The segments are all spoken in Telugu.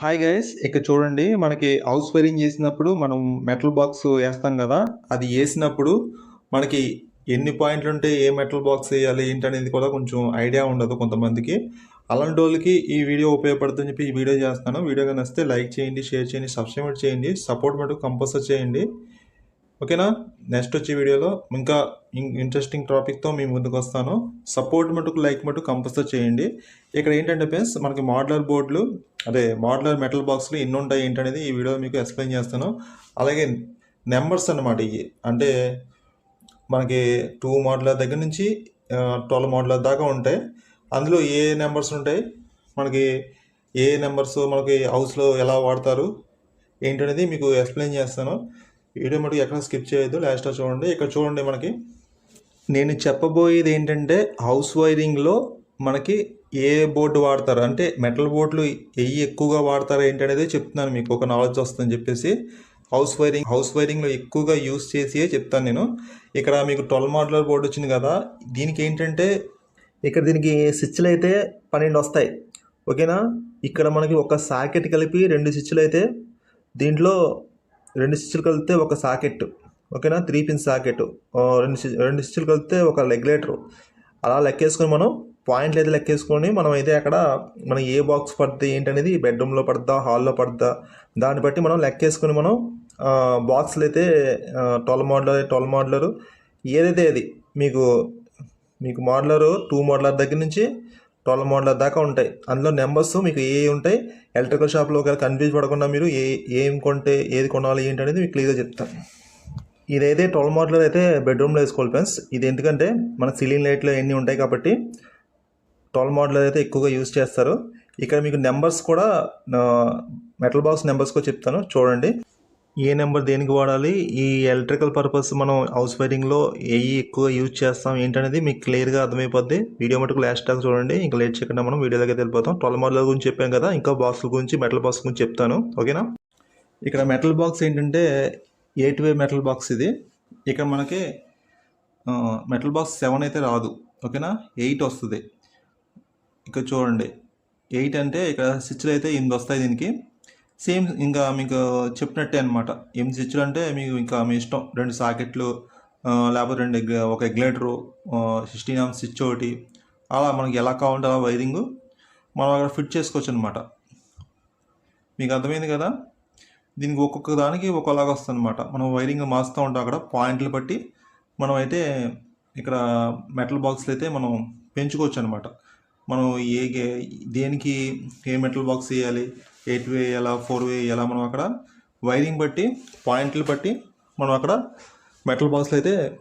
హాయ్ గైస్ ఇక్కడ చూడండి మనకి హౌస్ వైరింగ్ చేసినప్పుడు మనం మెటల్ బాక్స్ వేస్తాం కదా అది వేసినప్పుడు మనకి ఎన్ని పాయింట్లు ఉంటే ఏ మెటల్ బాక్స్ వేయాలి ఏంటనేది కూడా కొంచెం ఐడియా ఉండదు కొంతమందికి. అలాంటి వాళ్ళకి ఈ వీడియో ఉపయోగపడుతుందని చెప్పి ఈ వీడియో చేస్తాను. వీడియో కానీ వస్తే లైక్ చేయండి షేర్ చేయండి సబ్స్క్రైబ్ చేయండి సపోర్ట్ మటుకు కంపల్సరీ చేయండి. ఓకేనా? నెక్స్ట్ వచ్చే వీడియోలో ఇంకా ఇంట్రెస్టింగ్ టాపిక్తో మీ ముందుకు వస్తాను. సపోర్ట్ మటుకు లైక్ మటుకు కంపల్సరీ చేయండి. ఇక్కడ ఏంటంటే ఫ్రెండ్స్ మనకి మోడలర్ బోర్డులు అదే మోడలర్ మెటల్ బాక్స్లు ఎన్ని ఉంటాయి ఏంటనేది ఈ వీడియో మీకు ఎక్స్ప్లెయిన్ చేస్తాను. అలాగే నెంబర్స్ అన్నమాట ఇవి. అంటే మనకి టూ మోడలర్ దగ్గర నుంచి ట్వెల్వ్ మోడలర్ దాకా ఉంటాయి. అందులో ఏ నెంబర్స్ ఉంటాయి? మనకి ఏ నెంబర్స్ మనకి హౌస్లో ఎలా వాడతారు? ఏంటనేది మీకు ఎక్స్ప్లెయిన్ చేస్తాను. వీడియో మటుకు ఎక్కడ స్కిప్ చేయొద్దు లాస్ట్లో చూడండి. ఇక్కడ చూడండి మనకి నేను చెప్పబోయేది ఏంటంటే హౌస్ వైరింగ్లో మనకి ఏ బోర్డు వాడతారు? అంటే మెటల్ బోర్డులు ఏవి ఎక్కువగా వాడతారు ఏంటనేది చెప్తున్నాను మీకు. ఒక నాలెడ్జ్ వస్తుందని చెప్పేసి హౌస్ వైరింగ్ హౌస్ వైరింగ్లో ఎక్కువగా యూస్ చేసి చెప్తాను నేను. ఇక్కడ మీకు ట్వెల్వ్ మోడలర్ బోర్డు వచ్చింది కదా దీనికి ఏంటంటే ఇక్కడ దీనికి స్విచ్లు అయితే పన్నెండు వస్తాయి. ఓకేనా? ఇక్కడ మనకి ఒక సాకెట్ కలిపి రెండు స్విచ్లు అయితే దీంట్లో రెండు స్విచ్లు కలిపితే ఒక సాకెట్ ఓకేనా? త్రీ పిన్ సాకెట్ రెండు రెండు స్విచ్లు కలిపితే ఒక రెగ్యులేటర్ అలా లెక్కేసుకొని మనం పాయింట్లు అయితే లెక్కేసుకొని మనం అయితే అక్కడ మనం ఏ బాక్స్ పడుతుంది ఏంటనేది బెడ్రూమ్లో పడుతుందా హాల్లో పడుతుందా దాన్ని బట్టి మనం లెక్కేసుకొని మనం బాక్స్లు అయితే ట్వెల్వ్ మోడలర్ ట్వెల్వ్ మోడలరు ఏదైతే అది మీకు మీకు మోడలరు టూ మోడలర్ దగ్గర నుంచి ట్వెల్వ్ మోడల్ దాకా ఉంటాయి. అందులో నెంబర్స్ మీకు ఏ ఉంటాయి ఎలక్ట్రికల్ షాప్లో ఒకవేళ కన్ఫ్యూజ్ పడకుండా మీరు ఏ ఏం కొంటే ఏది కొనాలి ఏంటి అనేది మీకు క్లియర్గా చెప్తాను. ఇదైతే ట్వెల్వ్ మోడలర్ అయితే బెడ్రూమ్లో వేసుకోవాలి ఫ్రెండ్స్. ఇది ఎందుకంటే మన సీలింగ్ లైట్లు ఎన్ని ఉంటాయి కాబట్టి ట్వెల్వ్ మోడల్ అయితే ఎక్కువగా యూజ్ చేస్తారు. ఇక్కడ మీకు నెంబర్స్ కూడా మెటల్ బాక్స్ నెంబర్స్ కూడా చెప్తాను. చూడండి. ఏ నెంబర్ దేనికి వాడాలి? ఈ ఎలక్ట్రికల్ పర్పస్ మనం హౌస్ వైరింగ్లో ఏ ఎక్కువ యూజ్ చేస్తాం ఏంటనేది మీకు క్లియర్గా అర్థమైపోద్ది. వీడియో మటుకు లాస్ట్ దాకా చూడండి. ఇంకా లేట్ చేయకుండా మనం వీడియోలోకి వెళ్ళిపోతాం. ట్వెల్వ్ మోడల్ గురించి చెప్పాం కదా. ఇంకా బాక్స్ గురించి మెటల్ బాక్స్ గురించి చెప్తాను. ఓకేనా? ఇక్కడ మెటల్ బాక్స్ ఏంటంటే ఎయిట్ వే మెటల్ బాక్స్ ఇది. ఇక్కడ మనకి మెటల్ బాక్స్ సెవెన్ అయితే రాదు. ఓకేనా? ఎయిట్ వస్తుంది. ఇక్కడ చూడండి. ఎయిట్ అంటే ఇక్కడ స్విచ్లు అయితే ఎనిమిది వస్తాయి దీనికి. సేమ్ ఇంకా మీకు చెప్పినట్టే అనమాట ఎనిమిది స్విచ్లు అంటే మీకు ఇంకా మీ ఇష్టం. రెండు సాకెట్లు లేకపోతే రెండు ఎగ్- ఒక ఎగ్లేటరు సిక్స్టీన్ ఆమ్ స్విచ్ ఒకటి. అలా మనకి ఎలా కావాలంటే అలా వైరింగ్ మనం అక్కడ ఫిట్ చేసుకోవచ్చు అనమాట మీకు అర్థమైంది కదా? దీనికి ఒక్కొక్క దానికి ఒక్కోలాగా వస్తుంది అనమాట మనం వైరింగ్ మారుస్తూ ఉంటాం అక్కడ. పాయింట్లు బట్టి మనం అయితే ఇక్కడ మెటల్ బాక్స్లు అయితే మనం పెంచుకోవచ్చు అనమాట మనం ఏ గే- దేనికి ఏ మెటల్ బాక్స్ వేయాలి? ఎయిట్ వే ఎలా ఫోర్ వే ఎలా మనం అక్కడ వైరింగ్ బట్టి పాయింట్లు బట్టి మనం అక్కడ మెటల్ బాక్స్లు అయితే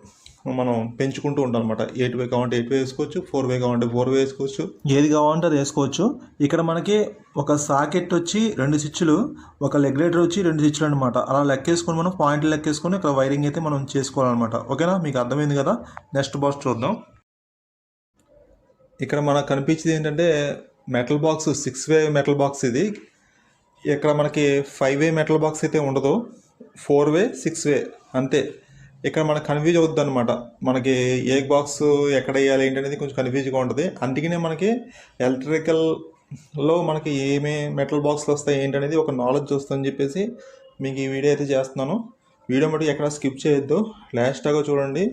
మనం పెంచుకుంటూ ఉంటాం అనమాట ఎయిట్ వే కావాలంటే ఎయిట్ వే వేసుకోవచ్చు ఫోర్ వే కావాలంటే ఫోర్ వే వేసుకోవచ్చు. ఏది కావాలంటే అది వేసుకోవచ్చు. ఇక్కడ మనకి ఒక సాకెట్ వచ్చి రెండు స్విచ్లు ఒక రెగ్యులేటర్ వచ్చి రెండు స్విచ్లు అనమాట అలా లెక్కేసుకొని మనం పాయింట్లు లెక్కేసుకొని ఇక్కడ వైరింగ్ అయితే మనం చేసుకోవాలన్నమాట. ఓకేనా? మీకు అర్థమైంది కదా? నెక్స్ట్ బాక్స్ చూద్దాం. ఇక్కడ మనకు కనిపించేది ఏంటంటే metal box six way metal box ఇది. ఇక్కడ మనకి ఫైవ్ వే మెటల్ బాక్స్ అయితే ఉండదు. ఫోర్ వే సిక్స్ వే అంతే. ఇక్కడ మనకు కన్ఫ్యూజ్ అవుతుంది అనమాట మనకి ఏ బాక్స్ ఎక్కడ వేయాలి ఏంటి అనేది కొంచెం కన్ఫ్యూజ్గా ఉంటుంది. అందుకనే మనకి ఎలక్ట్రికల్లో మనకి ఏమే మెటల్ బాక్స్లు వస్తాయి ఏంటనేది ఒక నాలెడ్జ్ వస్తుందని చెప్పేసి మీకు ఈ వీడియో అయితే చేస్తున్నాను. వీడియో మటుకు ఎక్కడ స్కిప్ చేయొద్దు. లాస్ట్ దాకా చూడండి.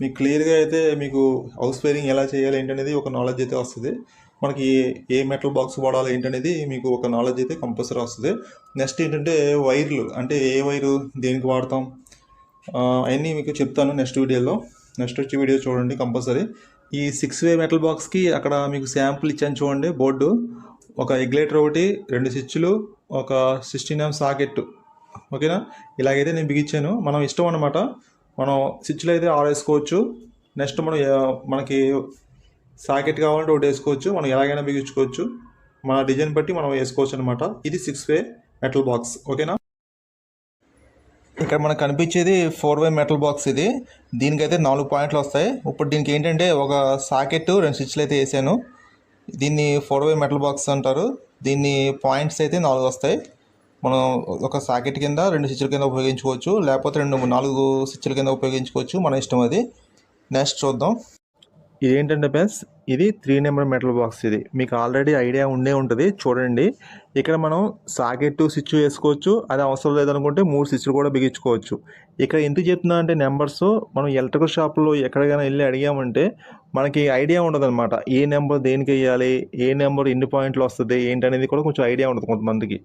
మీకు క్లియర్గా అయితే మీకు హౌస్ వైరింగ్ ఎలా చేయాలి ఏంటనేది ఒక నాలెడ్జ్ అయితే వస్తుంది. మనకి ఏ ఏ మెటల్ బాక్స్ వాడాలి ఏంటనేది మీకు ఒక నాలెడ్జ్ అయితే కంపల్సరీ వస్తుంది. నెక్స్ట్ ఏంటంటే వైర్లు అంటే ఏ వైరు దేనికి వాడతాం? అవన్నీ మీకు చెప్తాను నెక్స్ట్ వీడియోలో. నెక్స్ట్ వచ్చే వీడియో చూడండి కంపల్సరీ. ఈ సిక్స్ వే మెటల్ బాక్స్కి అక్కడ మీకు శాంపుల్ ఇచ్చాను చూడండి బోర్డు. ఒక ఎగ్లేటర్ ఒకటి రెండు స్విచ్లు ఒక సిక్స్టీన్ ఎం సాకెట్ ఓకేనా? ఇలాగైతే నేను బిగించాను. మనం ఇష్టం అనమాట మనం స్విచ్లో అయితే ఆరు వేసుకోవచ్చు. నెక్స్ట్ మనం మనకి సాకెట్ కావాలంటే ఒకటి వేసుకోవచ్చు. మనం ఎలాగైనా బిగించుకోవచ్చు. మన డిజైన్ బట్టి మనం వేసుకోవచ్చు అనమాట ఇది సిక్స్ వే మెటల్ బాక్స్. ఓకేనా? ఇక్కడ మనకు కనిపించేది ఫోర్ వే మెటల్ బాక్స్ ఇది. దీనికైతే నాలుగు పాయింట్లు వస్తాయి. ఇప్పుడు దీనికి ఏంటంటే ఒక సాకెట్ రెండు స్విచ్లు అయితే వేసాను. దీన్ని ఫోర్ వే మెటల్ బాక్స్ అంటారు. దీన్ని పాయింట్స్ అయితే నాలుగు వస్తాయి. మనం ఒక సాకెట్ కింద రెండు స్విచ్ల కింద ఉపయోగించుకోవచ్చు లేకపోతే రెండు నాలుగు స్విచ్ల కింద ఉపయోగించుకోవచ్చు. మన ఇష్టం అది. నెక్స్ట్ చూద్దాం. ఇదేంటంటే ఫ్రెండ్స్ ఇది త్రీ నెంబర్ మెటల్ బాక్స్ ఇది. మీకు ఆల్రెడీ ఐడియా ఉండే ఉంటుంది చూడండి. ఇక్కడ మనం సాకెట్ స్విచ్ వేసుకోవచ్చు అది అవసరం లేదనుకుంటే మూడు స్విచ్లు కూడా బిగించుకోవచ్చు. ఇక్కడ ఎందుకు చెప్తున్నా అంటే నెంబర్స్ మనం ఎలక్ట్రికల్ షాప్లో ఎక్కడికైనా వెళ్ళి అడిగామంటే మనకి ఐడియా ఉండదు అనమాట ఏ నెంబర్ దేనికి వేయాలి ఏ నెంబర్ ఎన్ని పాయింట్లు వస్తుంది ఏంటనేది కూడా కొంచెం ఐడియా ఉండదు కొంతమందికి.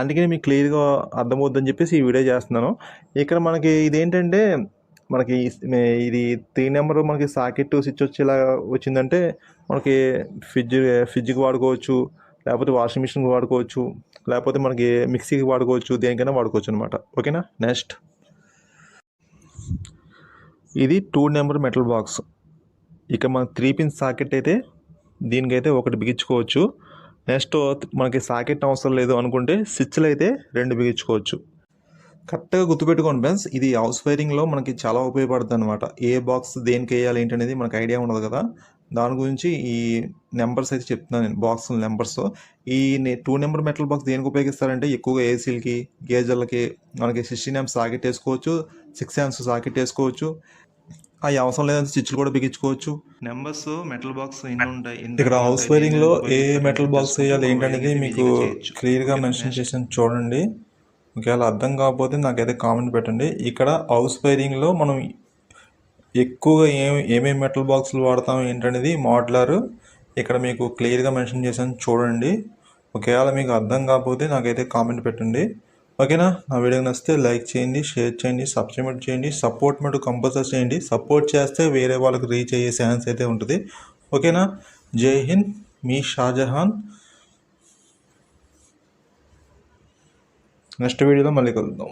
అందుకని మీకు క్లియర్గా అర్థమవుద్దని చెప్పేసి ఈ వీడియో చేస్తున్నాను. ఇక్కడ మనకి ఇదేంటంటే మనకి ఇది త్రీ నెంబర్ మనకి సాకెట్ స్విచ్ వచ్చేలా వచ్చిందంటే మనకి ఫ్రిడ్జ్ ఫ్రిడ్జ్కి వాడుకోవచ్చు లేకపోతే వాషింగ్ మిషన్కి వాడుకోవచ్చు లేకపోతే మనకి మిక్సీకి వాడుకోవచ్చు దేనికైనా వాడుకోవచ్చు అనమాట ఓకేనా? నెక్స్ట్. ఇది టూ నెంబర్ మెటల్ బాక్స్. ఇక మన త్రీ పిన్ సాకెట్ అయితే దీనికైతే ఒకటి బిగించుకోవచ్చు. నెక్స్ట్ మనకి సాకెట్ అవసరం లేదు అనుకుంటే స్విచ్లు అయితే రెండు బిగించుకోవచ్చు. కరెక్ట్గా గుర్తుపెట్టుకోండి ఫ్రెండ్స్ ఇది హౌస్ వైరింగ్లో మనకి చాలా ఉపయోగపడుతుంది అనమాట ఏ బాక్స్ దేనికి వేయాలి ఏంటి అనేది మనకు ఐడియా ఉండదు కదా. దాని గురించి ఈ నెంబర్స్ అయితే చెప్తున్నాను నేను బాక్స్ నెంబర్స్ ఈ టూ నెంబర్ మెటల్ బాక్స్ దేనికి ఉపయోగిస్తారంటే ఎక్కువగా ఏసీలకి గేజర్లకి మనకి సిక్స్టీన్ ఎంస్ సాకెట్ వేసుకోవచ్చు సిక్స్ ఎంస్ సాకెట్ వేసుకోవచ్చు. అవి అవసరం లేదంటే స్విచ్లు కూడా బిగించుకోవచ్చు. నెంబర్స్ మెటల్ బాక్స్ ఎన్ని ఉంటాయి? ఇక్కడ హౌస్ వైరింగ్లో ఏ మెటల్ బాక్స్ వేయాలి ఏంటనేది మీకు క్లియర్గా మెన్షన్ చేసాను చూడండి. ఒకవేళ అర్థం కాకపోతే నాకైతే కామెంట్ పెట్టండి. ఇక్కడ హౌస్ వైరింగ్లో మనం ఎక్కువగా ఏం ఏమేమి మెటల్ బాక్సులు వాడతాం ఏంటనేది మోడలర్ ఇక్కడ మీకు క్లియర్గా మెన్షన్ చేశాను. చూడండి. ఒకవేళ మీకు అర్థం కాకపోతే నాకైతే కామెంట్ పెట్టండి. ఓకేనా? నా వీడియో నచ్చితే లైక్ చేయండి షేర్ చేయండి సబ్స్క్రైబ్ చేయండి సపోర్ట్ మటు కంపల్సరీ చేయండి. సపోర్ట్ చేస్తే వేరే వాళ్ళకి రీచ్ అయ్యే ఛాన్స్ అయితే ఉంటుంది. ఓకేనా? జై హింద్. మీ షాజహాన్. నెక్స్ట్ వీడియోలో మళ్ళీ కలుద్దాం.